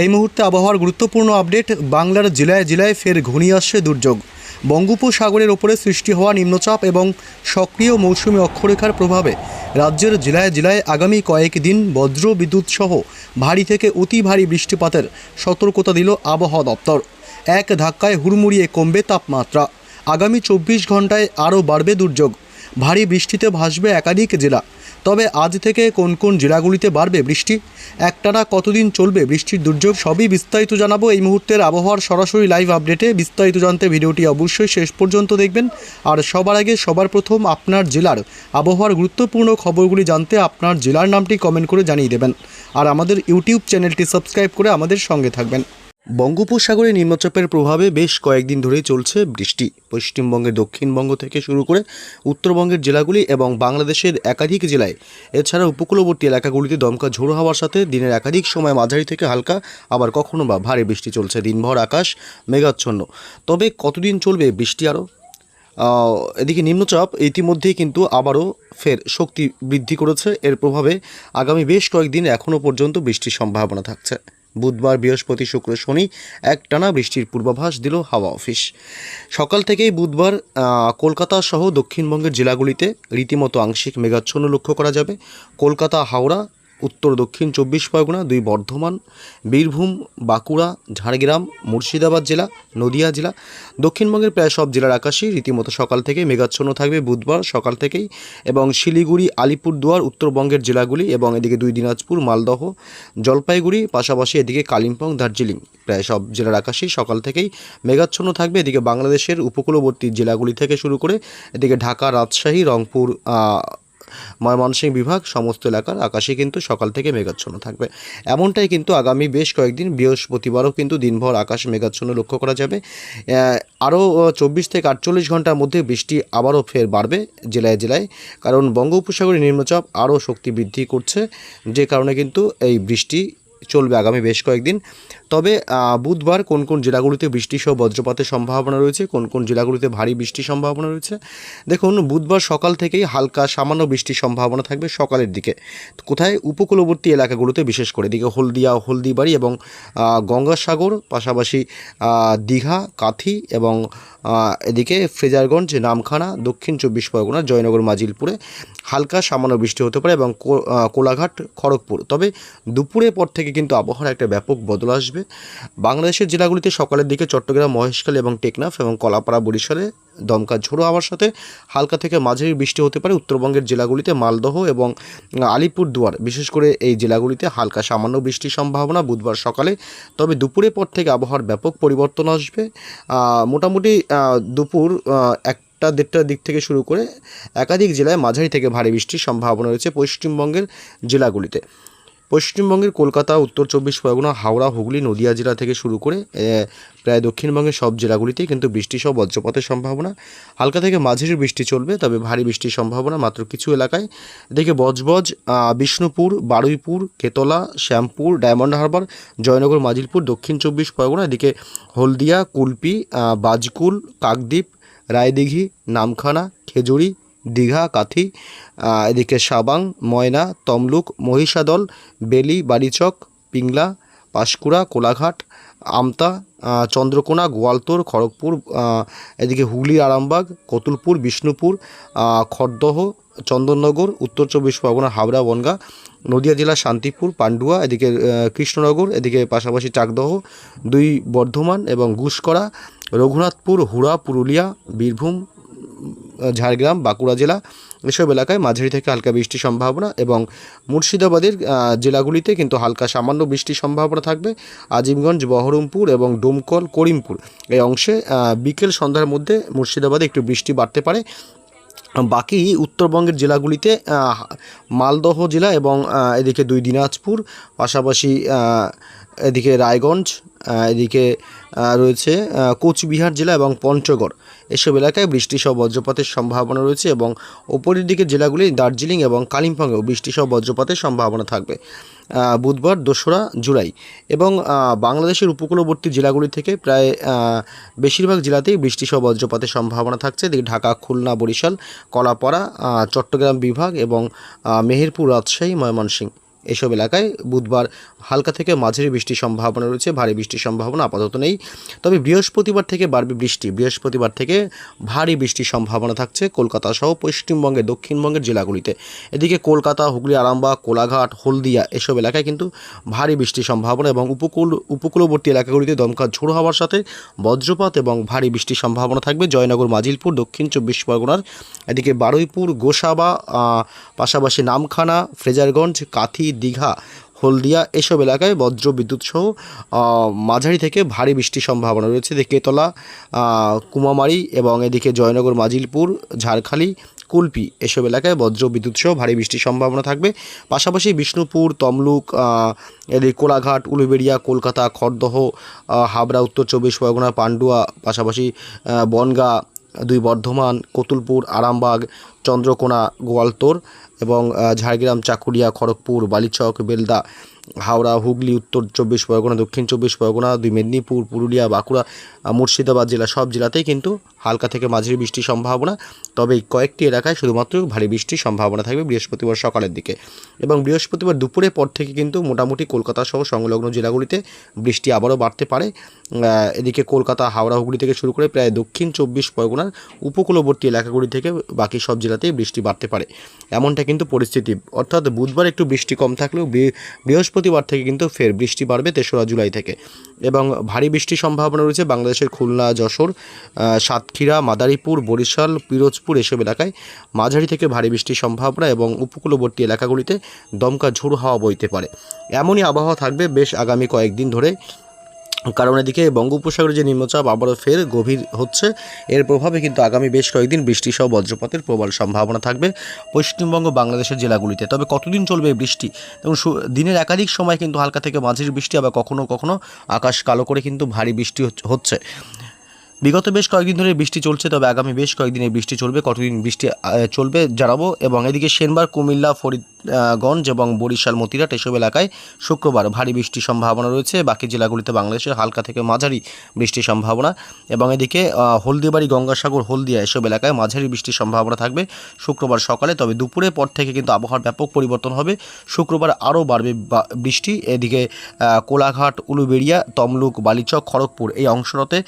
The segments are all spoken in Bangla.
এই মুহূর্তে আবহাওয়ার গুরুত্বপূর্ণ আপডেট, বাংলার জেলায় জেলায় ফের ঘনিয়ে আসছে দুর্যোগ। বঙ্গোপসাগরের ওপরে সৃষ্টি হওয়া নিম্নচাপ এবং সক্রিয় মৌসুমী অক্ষরেখার প্রভাবে রাজ্যের জেলায় জেলায় আগামী কয়েক দিন বজ্র বিদ্যুৎ সহ ভারী থেকে অতি ভারী বৃষ্টিপাতের সতর্কতা দিল আবহাওয়া দপ্তর। এক ধাক্কায় হুড়মুড়িয়ে কমবে তাপমাত্রা। আগামী চব্বিশ ঘন্টায় আরও বাড়বে দুর্যোগ। ভারী বৃষ্টিতে ভাসবে একাধিক জেলা। তবে আজ থেকে কোন কোন জেলাগুলিতে বাড়বে বৃষ্টি? একটানা কতদিন চলবে বৃষ্টির দুর্যোগ? সবই বিস্তারিত জানাব এই মুহূর্তের আবহাওয়ার সরাসরি লাইভ আপডেটে। বিস্তারিত জানতে ভিডিওটি অবশ্যই শেষ পর্যন্ত দেখবেন। আর সবার আগে, সবার প্রথম আপনার জেলার আবহাওয়ার গুরুত্বপূর্ণ খবরগুলি জানতে আপনার জেলার নামটি কমেন্ট করে জানিয়ে দেবেন। আর আমাদের ইউটিউব চ্যানেলটি সাবস্ক্রাইব করে আমাদের সঙ্গে থাকবেন। বঙ্গোপসাগরে নিম্নচাপের প্রভাবে বেশ কয়েকদিন ধরেই চলছে বৃষ্টি। পশ্চিমবঙ্গের দক্ষিণবঙ্গ থেকে শুরু করে উত্তরবঙ্গের জেলাগুলি এবং বাংলাদেশের একাধিক জেলায়। এছাড়া উপকূলবর্তী এলাকাগুলিতে দমকা ঝোড়ো হওয়ার সাথে দিনের একাধিক সময় মাঝারি থেকে হালকা, আবার কখনো বা ভারী বৃষ্টি চলছে। দিনভর আকাশ মেঘাচ্ছন্ন। তবে কতদিন চলবে বৃষ্টি আরও? এদিকে নিম্নচাপ ইতিমধ্যেই কিন্তু আবারও ফের শক্তি বৃদ্ধি করেছে। এর প্রভাবে আগামী বেশ কয়েকদিন এখনও পর্যন্ত বৃষ্টির সম্ভাবনা থাকছে। বুধবার বৃহস্পতি শুক্র শনি এক টানা বৃষ্টির পূর্বাভাস দিল হাওয়া অফিস। সকাল থেকেই বুধবার কলকাতা সহ দক্ষিণবঙ্গের জেলাগুলিতে রীতিমতো আংশিক মেঘাচ্ছন্ন লক্ষ্য করা যাবে। কলকাতা, হাওড়া উত্তর দক্ষিণ চব্বিশ পরগনা, দুই বর্ধমান, বীরভূম, বাঁকুড়া, ঝাড়গ্রাম, মুর্শিদাবাদ জেলা, নদিয়া জেলা। দক্ষিণবঙ্গের প্রায় সব জেলার আকাশই রীতিমতো সকাল থেকে মেঘাচ্ছন্ন থাকবে বুধবার সকাল থেকেই এবং শিলিগুড়ি, আলিপুরদুয়ার, উত্তরবঙ্গের জেলাগুলি এবং এদিকে দুই দিনাজপুর, মালদহ, জলপাইগুড়ি, পাশাপাশি এদিকে কালিম্পং, দার্জিলিং। প্রায় সব জেলার আকাশেই সকাল থেকেই মেঘাচ্ছন্ন থাকবে। এদিকে বাংলাদেশের উপকূলবর্তী জেলাগুলি থেকে শুরু করে এদিকে ঢাকা, রাজশাহী, রংপুর ময়মনসিংহ বিভাগ, সমস্ত এলাকার আকাশে কিন্তু সকাল থেকে মেঘাচ্ছন্ন থাকবে। এমনটাই কিন্তু আগামী বেশ কয়েকদিন, বৃহস্পতিবারও কিন্তু দিনভর আকাশ মেঘাচ্ছন্ন লক্ষ্য করা যাবে। আরও চব্বিশ থেকে আটচল্লিশ ঘণ্টার মধ্যে বৃষ্টি আবারও ফের বাড়বে জেলায় জেলায়, কারণ বঙ্গোপসাগরের নিম্নচাপ আরও শক্তি বৃদ্ধি করছে, যে কারণে কিন্তু এই বৃষ্টি চলবে আগামী বেশ কয়েকদিন। তবে বুধবার কোন কোন জেলাগুলিতে বৃষ্টি সহ বজ্রপাতের সম্ভাবনা রয়েছে, কোন কোন জেলাগুলিতে ভারী বৃষ্টির সম্ভাবনা রয়েছে, দেখুন বুধবার সকাল থেকেই হালকা সামান্য বৃষ্টির সম্ভাবনা থাকবে সকালের দিকে। কোথায়? উপকূলবর্তী এলাকাগুলোতে বিশেষ করে, এদিকে হলদিয়া, হলদিবাড়ি এবং গঙ্গাসাগর, পাশাপাশি দীঘা, কাথি এবং এদিকে ফ্রেজারগঞ্জ, নামখানা, দক্ষিণ চব্বিশ পরগনা, জয়নগর, মাজিলপুরে হালকা সামান্য বৃষ্টি হতে পারে এবং কোলাঘাট, খড়গপুর। তবে দুপুরের পর থেকে কিন্তু আবহাওয়ার একটা ব্যাপক বদল আসবে। বাংলাদেশের জেলাগুলিতে সকালের দিকে চট্টগ্রাম মহেশখালী এবং টেকনাফ এবং কলাপাড়া বরিশালে দমকা ঝোড়ো হওয়ার সাথে হালকা থেকে মাঝারি বৃষ্টি হতে পারে। উত্তরবঙ্গের জেলাগুলিতে মালদহ এবং আলিপুরদুয়ার বিশেষ করে এই জেলাগুলিতে হালকা সামান্য বৃষ্টির সম্ভাবনা বুধবার সকালে। তবে দুপুরের পর থেকে আবহাওয়ার ব্যাপক পরিবর্তন আসবে। মোটামুটি দুপুর আহ, একটা দেড়টার দিক থেকে শুরু করে একাধিক জেলায় মাঝারি থেকে ভারী বৃষ্টির সম্ভাবনা রয়েছে পশ্চিমবঙ্গের জেলাগুলিতে। পশ্চিমবঙ্গের কলকাতা, উত্তর চব্বিশ পরগনা, হাওড়া, হুগলি, নদিয়া জেলা থেকে শুরু করে প্রায় দক্ষিণবঙ্গের সব জেলাগুলিতেই কিন্তু বৃষ্টি সহ বজ্রপাতের সম্ভাবনা। হালকা থেকে মাঝারি বৃষ্টি চলবে, তবে ভারী বৃষ্টির সম্ভাবনা মাত্র কিছু এলাকায়। এদিকে বজবজ বিষ্ণুপুর, বারুইপুর, কেতলা, শ্যামপুর, ডায়মন্ড হারবার, জয়নগর, মাজিলপুর, দক্ষিণ চব্বিশ পরগনা, এদিকে হলদিয়া, কুলপি বাজকুল, কাকদ্বীপ, রায়দিঘি, নামখানা, খেজুরি দীঘা, কাথি এদিকে সাবাং, ময়না, তমলুক, মহিষাদল, বেলি বাড়িচক পিংলা, পাঁশকুড়া, কোলাঘাট, আমতা চন্দ্রকোনা, গোয়ালতোর, খড়গপুর এদিকে হুগলি, আরামবাগ, কতুলপুর, বিষ্ণুপুর খড়দহ, চন্দননগর, উত্তর চব্বিশ পরগনা, হাওড়া, বনগা, নদিয়া জেলার শান্তিপুর, পান্ডুয়া, এদিকে কৃষ্ণনগর, এদিকে পাশাপাশি চাকদহ, দুই বর্ধমান এবং ঘুষকরা রঘুনাথপুর, হুড়া, পুরুলিয়া, বীরভূম ঝাড়গ্রাম, বাঁকুড়া জেলা এসব এলাকায় মাঝারি থেকে হালকা বৃষ্টির সম্ভাবনা এবং মুর্শিদাবাদের জেলাগুলিতে কিন্তু হালকা সামান্য বৃষ্টির সম্ভাবনা থাকবে। আজিমগঞ্জ, বহরমপুর এবং ডোমকল, করিমপুর এই অংশে বিকেল সন্ধ্যার মধ্যে মুর্শিদাবাদে একটু বৃষ্টি বাড়তে পারে। বাকি উত্তরবঙ্গের জেলাগুলিতে মালদহ জেলা এবং এদিকে দুই দিনাজপুর, পাশাপাশি এদিকে রায়গঞ্জ এদিকে রয়েছে কোচবিহার জেলা এবং পঞ্চগড়। এসব এলাকায় বৃষ্টি সহ বজ্রপাতের সম্ভাবনা রয়েছে এবং ওপরের দিকের জেলাগুলি দার্জিলিং এবং কালিম্পংয়েও বৃষ্টি সহ বজ্রপাতের সম্ভাবনা থাকবে। বুধবার, দোসরা জুলাই এবং বাংলাদেশের উপকূলবর্তী জেলাগুলি থেকে প্রায় বেশিরভাগ জেলাতেই বৃষ্টি সহ বজ্রপাতের সম্ভাবনা থাকছে। এদিকে ঢাকা, খুলনা, বরিশাল, কলাপাড়া চট্টগ্রাম বিভাগ এবং মেহেরপুর, রাজশাহী, ময়মনসিংহ। এসব এলাকায় বুধবার হালকা থেকে মাঝারি বৃষ্টির সম্ভাবনা রয়েছে, ভারী বৃষ্টির সম্ভাবনা আপাতত নেই। তবে বৃহস্পতিবার থেকে বাড়বে বৃষ্টি। বৃহস্পতিবার থেকে ভারী বৃষ্টির সম্ভাবনা থাকছে কলকাতা সহ পশ্চিমবঙ্গের, দক্ষিণবঙ্গের জেলাগুলিতে। এদিকে কলকাতা, হুগলি, আরামবাগ, কোলাঘাট, হলদিয়া এসব এলাকায় কিন্তু ভারী বৃষ্টির সম্ভাবনা এবং উপকূল, উপকূলবর্তী এলাকাগুলিতে দমকা ঝোড়ো হওয়ার সাথে বজ্রপাত এবং ভারী বৃষ্টির সম্ভাবনা থাকবে। জয়নগর, মাজিলপুর, দক্ষিণ চব্বিশ পরগনার। এদিকে বারুইপুর, গোসাবা পাশাপাশি নামখানা, ফ্রেজারগঞ্জ, কাথি দীঘা, হলদিয়া এসব এলাকায় বজ্র বিদ্যুৎ সহ মাঝারি থেকে ভারী বৃষ্টির সম্ভাবনা রয়েছে। এদিকে কেতলা কুমামারি এবং এদিকে জয়নগর, মাজিলপুর, ঝাড়খালি, কুলপি এসব এলাকায় বজ্র বিদ্যুৎ সহ ভারী বৃষ্টির সম্ভাবনা থাকবে। পাশাপাশি বিষ্ণুপুর, তমলুক এদিকে কোলাঘাট, উলুবেড়িয়া, কলকাতা, খড়দহ হাবড়া, উত্তর চব্বিশ পরগনা, পান্ডুয়া, পাশাপাশি বনগাঁ, দুই বর্ধমান, কতুলপুর, আরামবাগ, চন্দ্রকোনা, গোয়ালতোর এবং ঝাড়গ্রাম চাকুরিয়া খড়গপুর বালিচক বেলদা হাওড়া, হুগলি, উত্তর চব্বিশ পরগনা, দক্ষিণ চব্বিশ পরগনা, দুই মেদিনীপুর, পুরুলিয়া, বাঁকুড়া মুর্শিদাবাদ জেলা, সব জেলাতেই কিন্তু হালকা থেকে মাঝারি বৃষ্টির সম্ভাবনা। তবে কয়েকটি এলাকায় শুধুমাত্র ভারী বৃষ্টির সম্ভাবনা থাকবে বৃহস্পতিবার সকালের দিকে। এবং বৃহস্পতিবার দুপুরের পর থেকে কিন্তু মোটামুটি কলকাতা সহ সংলগ্ন জেলাগুলিতে বৃষ্টি আবারও বাড়তে পারে। এদিকে কলকাতা, হাওড়া, হুগলি থেকে শুরু করে প্রায় দক্ষিণ চব্বিশ পরগনার উপকূলবর্তী এলাকাগুলি থেকে বাকি সব জেলাতেই বৃষ্টি বাড়তে পারে। এমনটা কিন্তু পরিস্থিতি। অর্থাৎ বুধবার একটু বৃষ্টি কম থাকলেও বৃ- বৃহস্পতিবার থেকে কিন্তু ফের বৃষ্টি বাড়বে তেসরা জুলাই থেকে। এবং ভারী বৃষ্টির সম্ভাবনা রয়েছে বাংলাদেশের খুলনা, যশোর সাতক্ষীরা, মাদারীপুর, বরিশাল, পিরোজপুর এসব এলাকায় মাঝারি থেকে ভারী বৃষ্টির সম্ভাবনা এবং উপকূলবর্তী এলাকাগুলিতে দমকা ঝোড়ো হাওয়া বইতে পারে। এমনই আবহাওয়া থাকবে বেশ আগামী কয়েকদিন ধরে। কারণ এদিকে বঙ্গোপসাগরে যে নিম্নচাপ আবারও ফের গভীর হচ্ছে, এর প্রভাবে কিন্তু আগামী বেশ কয়েকদিন বৃষ্টি সহ বজ্রপাতের প্রবল সম্ভাবনা থাকবে পশ্চিমবঙ্গ বাংলাদেশের জেলাগুলিতে। তবে কতদিন চলবে বৃষ্টি? এবং দিনের একাধিক সময় কিন্তু হালকা থেকে মাঝির বৃষ্টি, আবার কখনও কখনও আকাশ কালো করে কিন্তু ভারী বৃষ্টি হচ্ছে। বিগত বেশ কয়েকদিন ধরে বৃষ্টি চলছে, তবে আগামী বেশ কয়েকদিন বৃষ্টি চলবে, কতদিন বৃষ্টি চলবে জানাব। এবং এদিকে সেনবার, কুমিল্লা, ফরিদগঞ্জ এবং বরিশাল মতিরাট এসব এলাকায় শুক্রবার ভারী বৃষ্টির সম্ভাবনা রয়েছে। বাকি জেলাগুলিতে বাংলাদেশের হালকা থেকে মাঝারি বৃষ্টির সম্ভাবনা। এবং এদিকে হলদিবাড়ি, গঙ্গাসাগর, হলদিয়া এসব এলাকায় মাঝারি বৃষ্টির সম্ভাবনা থাকবে শুক্রবার সকালে। তবে দুপুরের পর থেকে কিন্তু আবহাওয়ার ব্যাপক পরিবর্তন হবে। শুক্রবার আরও বাড়বে বৃষ্টি। এদিকে কোলাঘাট, উলুবেড়িয়া, তমলুক, বালিচক, খড়গপুর এই অংশটাতে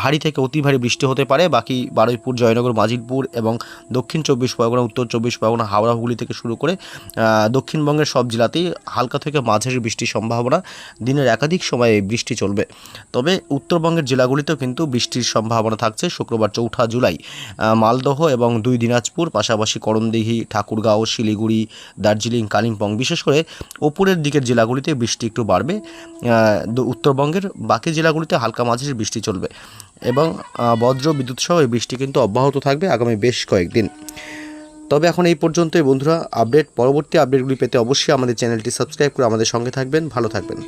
ভারী থেকে অতি ভারী বৃষ্টি হতে পারে। বাকি বারুইপুর, জয়নগর মাজিলপুর এবং দক্ষিণ চব্বিশ পরগনা, উত্তর চব্বিশ পরগনা, হাওড়া, হুগলি থেকে শুরু করে দক্ষিণবঙ্গের সব জেলাতেই হালকা থেকে মাঝারি বৃষ্টির সম্ভাবনা। দিনের একাধিক সময়ে বৃষ্টি চলবে। তবে উত্তরবঙ্গের জেলাগুলিতেও কিন্তু বৃষ্টির সম্ভাবনা থাকছে। শুক্রবার চৌঠা জুলাই মালদহ এবং দুই দিনাজপুর, পাশাপাশি করণদিঘি, ঠাকুরগাঁও, শিলিগুড়ি, দার্জিলিং, কালিম্পং, বিশেষ করে ওপরের দিকের জেলাগুলিতে বৃষ্টি একটু বাড়বে। উত্তরবঙ্গের বাকি জেলাগুলিতে হালকা মাঝারি বৃষ্টি চলবে। এবং বজ্র, বিদ্যুৎ সহ এই বৃষ্টি কিন্তু অব্যাহত থাকবে আগামী বেশ কয়েকদিন। তবে এখন এই পর্যন্তই বন্ধুরা, আপডেট, পরবর্তী আপডেটগুলি পেতে অবশ্যই আমাদের চ্যানেলটি সাবস্ক্রাইব করে আমাদের সঙ্গে থাকবেন। ভালো থাকবেন।